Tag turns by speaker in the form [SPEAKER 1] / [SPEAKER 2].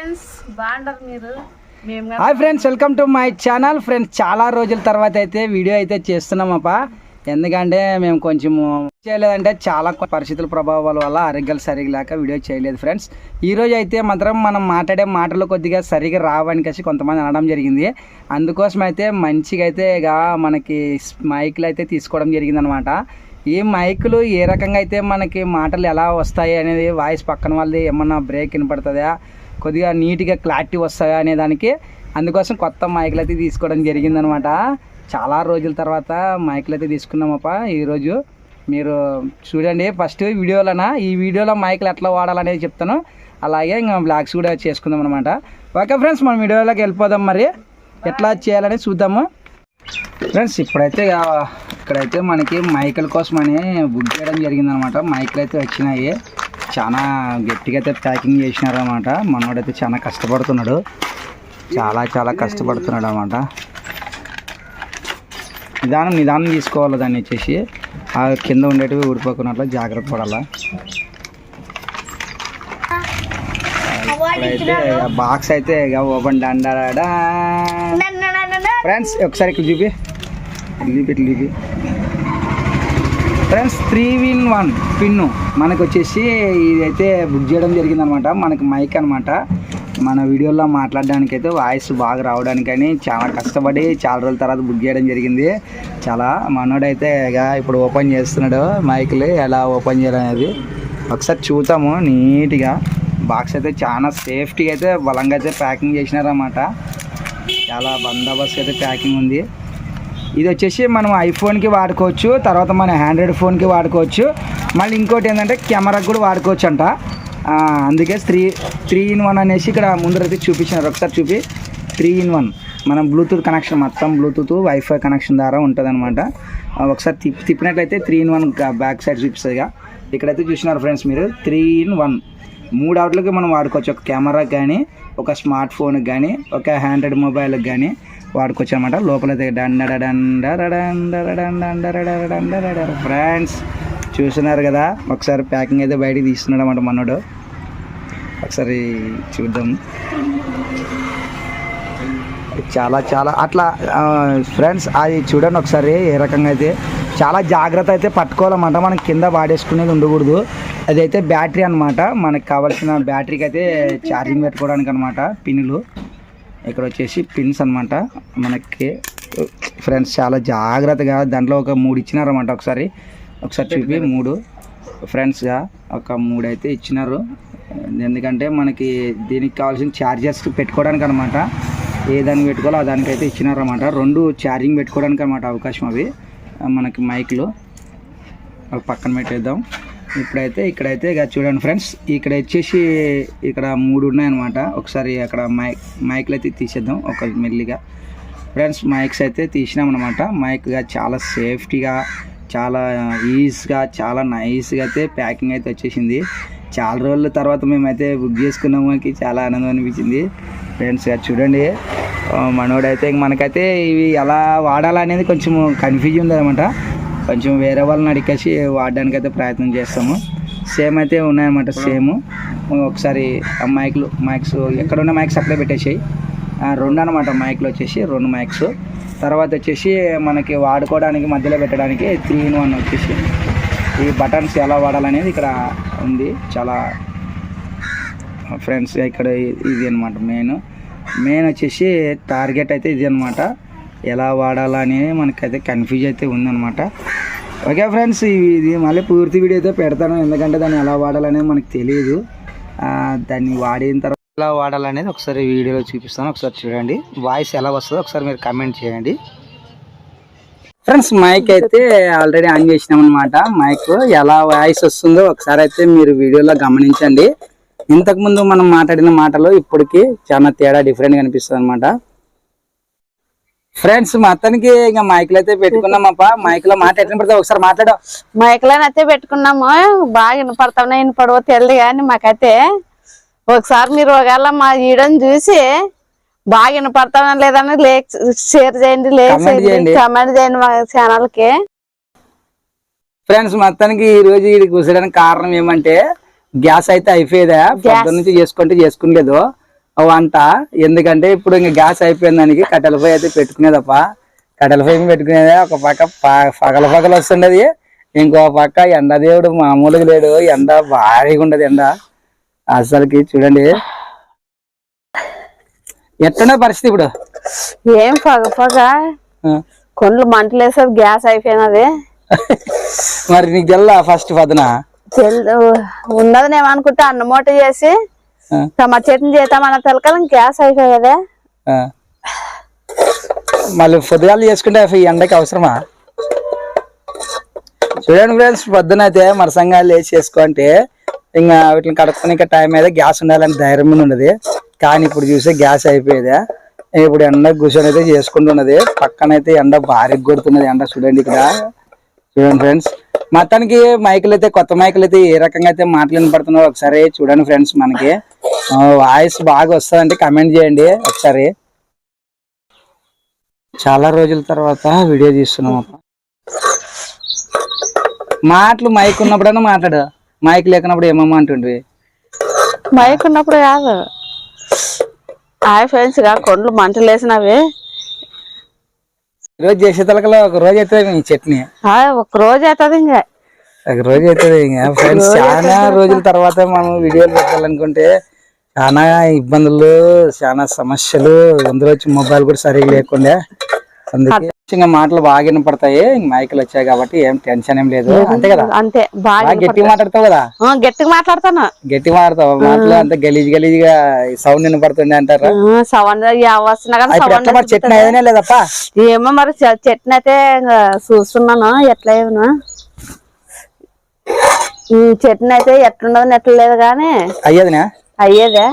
[SPEAKER 1] Friends బాగుంటారు మీరు?
[SPEAKER 2] Hi friends welcome to my channel. Friends చాలా రోజుల తర్వాత అయితే వీడియో అయితే చేస్తున్నాం అప్ప ఎందుకంటే మేము కొంచెం చేయలేదంటే చాలా పరిస్థితుల ప్రభావాల వల్ల ఆరోగ్యాలు సరిగా లేక వీడియో చేయలేదు ఫ్రెండ్స్. ఈ రోజు అయితే మాత్రం మనం మాట్లాడే మాటలు కొద్దిగా సరిగా రావని కలిసి కొంతమంది అనడం జరిగింది. అందుకోసం అయితే మంచిగా అయితే ఇక మనకి మైకులు అయితే తీసుకోవడం జరిగింది అనమాట ఈ మైకులు ఏ రకంగా అయితే మనకి మాటలు ఎలా వస్తాయి అనేది వాయిస్ పక్కన వాళ్ళది ఏమన్నా బ్రేక్ వినపడుతుందా? కొద్దిగా నీట్గా క్లారిటీ వస్తాయా అనే దానికి అందుకోసం కొత్త మైకులు అయితే తీసుకోవడం జరిగిందనమాట. చాలా రోజుల తర్వాత మైకులు అయితే తీసుకున్నామప్ప ఈరోజు మీరు చూడండి ఫస్ట్ వీడియోలోనా ఈ వీడియోలో మైకులు ఎట్లా వాడాలనేది చెప్తాను. అలాగే ఇంకా బ్లాగ్స్ కూడా చేసుకుందాం అనమాట ఓకే ఫ్రెండ్స్ మనం వీడియోలోకి వెళ్ళిపోదాం మరి. ఎట్లా చేయాలని చూద్దాము. ఫ్రెండ్స్ ఇప్పుడైతే ఇక్కడైతే మనకి మైకుల కోసమని బుక్ చేయడం జరిగిందనమాట. మైకులు అయితే వచ్చినాయి. చాలా గట్టిగా అయితే ప్యాకింగ్ చేసినారు అనమాట మనోడైతే చాలా కష్టపడుతున్నాడు. చాలా చాలా కష్టపడుతున్నాడు అనమాట నిదానం నిదానం తీసుకోవాలి దాన్ని వచ్చేసి. ఆ కింద ఉండేటివి ఊడిపోకున్నట్లు జాగ్రత్త పడాలా. ఇప్పుడైతే బాక్స్ అయితే ఇక ఓపెన్ డండా ఫ్రెండ్స్ ఒకసారి ఇక్కడ చూపి. చూపి ఇట్లా చూపి friends three in one pin. మనకు వచ్చేసి ఇదైతే బుక్ చేయడం జరిగిందనమాట. మనకు మైక్ అనమాట. మన వీడియోలో మాట్లాడడానికి అయితే వాయిస్ బాగా రావడానికని చాలా కష్టపడి చాలా రోజుల తర్వాత బుక్ చేయడం జరిగింది. చాలా మనోడైతే ఇక ఇప్పుడు ఓపెన్ చేస్తున్నాడు మైక్లు ఎలా ఓపెన్ చేయాలనేది ఒకసారి చూద్దాము. నీట్గా. బాక్స్ అయితే చాలా సేఫ్టీగా అయితే బలంగా అయితే ప్యాకింగ్ చేసినారన్నమాట చాలా బందోబస్తు అయితే ప్యాకింగ్ ఉంది. ఇది వచ్చేసి మనం ఐఫోన్కి వాడుకోవచ్చు తర్వాత మన ఆండ్రాయిడ్ ఫోన్కి వాడుకోవచ్చు. మళ్ళీ ఇంకోటి ఏంటంటే కెమెరాకి కూడా వాడుకోవచ్చు అంట అందుకే త్రీ త్రీ ఇన్ వన్ అనేసి ఇక్కడ ముందర అయితే చూపించినారు. ఒకసారి చూపి. Three in one. మనం బ్లూటూత్ కనెక్షన్ మొత్తం బ్లూటూత్ వైఫై కనెక్షన్ ద్వారా ఉంటుంది అనమాట ఒకసారి తిప్పి తిప్పినట్లయితే three in one back side చూపిస్తుందిగా. ఇక్కడైతే చూసినారు ఫ్రెండ్స్ మీరు. Three in one. మూడు అవుట్లకి మనం వాడుకోవచ్చు. ఒక కెమెరాకి కానీ ఒక స్మార్ట్ ఫోన్కి కానీ ఒక హ్యాండ్రాయిడ్ మొబైల్కి కానీ వాడుకోవచ్చు అనమాట లోపలైతే ఫ్రెండ్స్ చూస్తున్నారు కదా ఒకసారి ప్యాకింగ్ అయితే బయటికి తీస్తున్నాడు అనమాట మనోడు ఒకసారి చూద్దాం చాలా చాలా అట్లా ఫ్రెండ్స్ అది చూడండి ఒకసారి ఏ రకంగా అయితే చాలా జాగ్రత్త అయితే పట్టుకోవాలన్నమాట మనం కింద వాడేసుకునేది ఉండకూడదు అదైతే బ్యాటరీ అన్నమాట మనకు కావాల్సిన బ్యాటరీకి అయితే ఛార్జింగ్ పెట్టుకోవడానికి అనమాట పిన్నులు ఇక్కడ వచ్చేసి పిన్స్ అన్నమాట. మనకి ఫ్రెండ్స్ చాలా జాగ్రత్తగా దాంట్లో ఒక మూడు ఇచ్చినారన్నమాట ఒకసారి. ఒకసారి చూపి మూడు. ఫ్రెండ్స్గా ఒక మూడు అయితే ఇచ్చినారు. ఎందుకంటే మనకి దీనికి కావాల్సిన ఛార్జర్స్ పెట్టుకోవడానికి అనమాట ఏ దానికి పెట్టుకోవాలో ఆ దానికైతే ఇచ్చినారన్నమాట. రెండు ఛార్జింగ్ పెట్టుకోవడానికి అనమాట అవకాశం అవి. మనకి మైక్లు పక్కన పెట్టేద్దాం. ఇప్పుడైతే ఇక్కడైతే ఇక చూడండి ఫ్రెండ్స్ ఇక్కడ వచ్చేసి ఇక్కడ మూడు ఉన్నాయన్నమాట. ఒకసారి అక్కడ మైక్ మైక్లు అయితే తీసేద్దాం ఒక మెల్లిగా. ఫ్రెండ్స్ మైక్స్ అయితే తీసినాం అనమాట మైక్గా చాలా సేఫ్టీగా చాలా ఈజీగా చాలా నైస్గా అయితే ప్యాకింగ్ అయితే వచ్చేసింది. చాలా రోజుల తర్వాత మేమైతే బుక్ చేసుకున్నామకి చాలా ఆనందం అనిపించింది. ఫ్రెండ్స్ ఇక చూడండి. మనోడైతే ఇంక మనకైతే ఇవి ఎలా వాడాలనేది కొంచెం కన్ఫ్యూజన్ ఉందన్నమాట. కొంచెం వేరే వాళ్ళని అడిగేసి వాడడానికి అయితే ప్రయత్నం చేస్తాము. సేమ్ అయితే ఉన్నాయన్నమాట సేమ్. ఒకసారి ఆ మైక్లు మైక్స్ ఎక్కడ ఉన్న మైక్స్ అక్కడే పెట్టేసాయి. రెండు అనమాట మైక్లు వచ్చేసి రెండు మైక్స్. తర్వాత వచ్చేసి మనకి వాడుకోవడానికి మధ్యలో పెట్టడానికి త్రీ ఇన్ వన్ వచ్చేసి. ఈ బటన్స్ ఎలా వాడాలనేది ఇక్కడ ఉంది. చాలా ఫ్రెండ్స్ ఇక్కడ ఇది అనమాట మెయిన్. మెయిన్ వచ్చేసి టార్గెట్ అయితే ఇది అనమాట ఎలా వాడాలని మనకైతే కన్ఫ్యూజ్ అయితే ఉందన్నమాట. ఓకే ఫ్రెండ్స్ ఇది మళ్ళీ పూర్తి వీడియో అయితే పెడతాను. ఎందుకంటే దాన్ని ఎలా వాడాలనేది మనకు తెలియదు. దాన్ని వాడిన తర్వాత ఎలా వాడాలనేది ఒకసారి వీడియోలో చూపిస్తాను. ఒకసారి చూడండి. వాయిస్ ఎలా వస్తుందో ఒకసారి మీరు కమెంట్ చేయండి. ఫ్రెండ్స్ మైక్ అయితే ఆల్రెడీ ఆన్ చేసినాం అనమాట మైక్ ఎలా వాయిస్ వస్తుందో ఒకసారి అయితే మీరు వీడియోలో గమనించండి. ఇంతకు ముందు మనం మాట్లాడిన మాటలు ఇప్పటికి చాలా తేడా డిఫరెంట్ కనిపిస్తుంది అనమాట ఫ్రెండ్స్ మొత్తానికి ఇంకా మైక్లు అయితే పెట్టుకున్నామప్ప. మైక్లో మాట ఎట్లా పడితే ఒకసారి మాట్లాడు.
[SPEAKER 1] మైక్లైన్ అయితే పెట్టుకున్నాము. బాగా వినపడతామన్నా వినపడవో తెలియదు కానీ మాకైతే. ఒకసారి మీరు ఒకవేళ మా ఈడని చూసి బాగా వినపడతామా లేదని లేక్ షేర్ చేయండి లేక్ కమెంట్ చేయండి. మా ఛానల్కి
[SPEAKER 2] ఫ్రెండ్స్ మొత్తానికి ఈ రోజు కూర్చోడానికి కారణం ఏమంటే గ్యాస్ అయితే అయిపోయేదా? నుంచి చేసుకుంటే చేసుకునేలేదు. వంట ఎందుకంటే ఇప్పుడు ఇంకా గ్యాస్ అయిపోయిన దానికి కట్టెల పొయ్యి అయితే పెట్టుకునేదప్ప. కట్టెల పొయ్యి పెట్టుకునేది ఒక పక్క పగల పగల వస్తుండది. ఇంకో పక్క ఎండ దేవుడు మామూలుగా లేడు. ఎండ భారీగా ఉండదు ఎండ. అసలుకి చూడండి. ఎట్లున్న పరిస్థితి ఇప్పుడు?
[SPEAKER 1] ఏం పగ పగ. కొండ్లు మంటలేసేది గ్యాస్ అయిపోయినది.
[SPEAKER 2] మరి నీకు తెల్లా ఫస్ట్ పదన
[SPEAKER 1] ఉన్నది నేను అనుకుంటే అన్నమూట చేసి చట్నీ చేద్దామన్న తెలకాలం గ్యాస్ అయిపోయేదే.
[SPEAKER 2] మళ్ళీ పొద్దుగాలు చేసుకుంటే ఈ ఎండకి అవసరమా? చూడండి ఫ్రెండ్స్ పొద్దున అయితే మరసంగా లేచి చేసుకుంటే ఇంకా వీటిని కడుక్కునే టైం అయితే గ్యాస్ ఉండాలని ధైర్యం ఉన్నది. కానీ ఇప్పుడు చూస్తే గ్యాస్ అయిపోయేది. ఇప్పుడు ఎండ కూర్చొని అయితే చేసుకుంటున్నది. పక్కన అయితే ఎండ భారీ కొడుతున్నది. ఎండ చూడండి ఇక్కడ. చూడండి ఫ్రెండ్స్ మొత్తానికి మైకులు అయితే కొత్త మైకులు అయితే ఏ రకంగా అయితే మాటలు వినపడుతున్నారో ఒకసారి చూడండి ఫ్రెండ్స్ మనకి. వాయిస్ బాగా వస్తుందంటే కమెంట్ చేయండి ఒకసారి. చాలా రోజుల తర్వాత వీడియో తీస్తున్నాం అప్ప. మాటలు మైక్ ఉన్నప్పుడైనా మాట్లాడు. మైక్ లేకున్నప్పుడు ఏమమ్మా అంటుండ్రి.
[SPEAKER 1] మైక్ ఉన్నప్పుడు కాదు. ఫ్రెండ్స్గా కొండ్లు మంటలేసినవి.
[SPEAKER 2] ఈరోజు చేసే తలకలో ఒక రోజు అవుతుంది చట్నీ?
[SPEAKER 1] ఒక రోజు అవుతుంది ఇంకా.
[SPEAKER 2] ఒక రోజు అవుతుంది ఇంకా. ఫ్రెండ్స్ చాలా రోజుల తర్వాత మనం వీడియోలు పెట్టాలనుకుంటే చాలా ఇబ్బందులు చాలా సమస్యలు. అందులో వచ్చి మొబైల్ కూడా సరిగా లేకుండా అందుకే ఇంకా మాటలు బాగా వినపడతాయి. మైకులు వచ్చాయి కాబట్టి ఏం టెన్షన్ ఏం లేదు. అంతే కదా?
[SPEAKER 1] అంతే బాగా
[SPEAKER 2] గట్టిగా మాట్లాడతావు కదా?
[SPEAKER 1] గట్టిగా మాట్లాడతాను.
[SPEAKER 2] గట్టి మాడతావు మాటలు అంత గలీజ్ గలీజ్గా సౌండ్ వినపడుతుండే అంటారా?
[SPEAKER 1] సవన్ వస్తున్నా
[SPEAKER 2] ఏదైనా లేదప్ప?
[SPEAKER 1] ఏమో మరి చ- చట్నీ అయితే చూస్తున్నాను ఎట్లా ఏమన్నా ఈ చట్నీ అయితే ఎట్లుండదు ఎట్లా లేదు కానీ
[SPEAKER 2] అయ్యేదినా?
[SPEAKER 1] అయ్యేదే.